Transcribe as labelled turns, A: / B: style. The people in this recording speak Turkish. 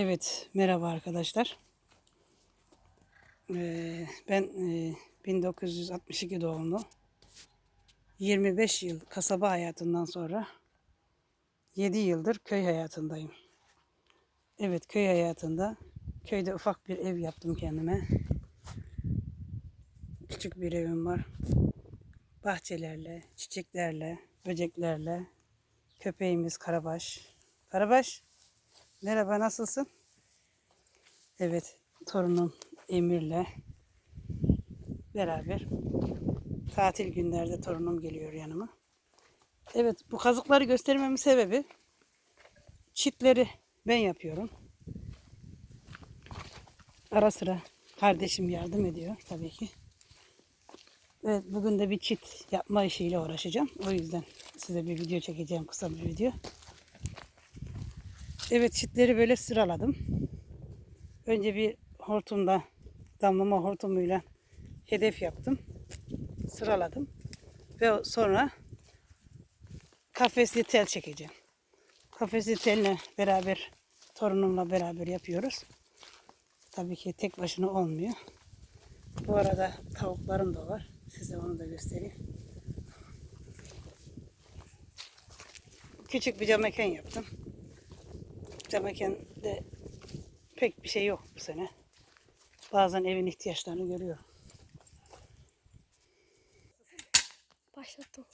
A: Evet, merhaba arkadaşlar. Ee, ben e, 1962 doğumlu. 25 yıl kasaba hayatından sonra 7 yıldır köy hayatındayım. Evet, köy hayatında köyde ufak bir ev yaptım kendime. Küçük bir evim var. Bahçelerle, çiçeklerle, böceklerle. Köpeğimiz Karabaş. Karabaş, Merhaba, nasılsın? Evet, torunum Emir'le beraber tatil günlerde torunum geliyor yanıma. Evet, bu kazıkları göstermemin sebebi çitleri ben yapıyorum. Ara sıra kardeşim yardım ediyor tabii ki. Evet, bugün de bir çit yapma işiyle uğraşacağım. O yüzden size bir video çekeceğim, kısa bir video. Evet çitleri böyle sıraladım. Önce bir hortumda damlama hortumuyla hedef yaptım. Sıraladım. Ve sonra kafesli tel çekeceğim. Kafesli telle beraber torunumla beraber yapıyoruz. Tabii ki tek başına olmuyor. Bu arada tavuklarım da var. Size onu da göstereyim. Küçük bir cam mekan yaptım. Çiftlemeken de pek bir şey yok bu sene. Bazen evin ihtiyaçlarını görüyorum. Başlattım.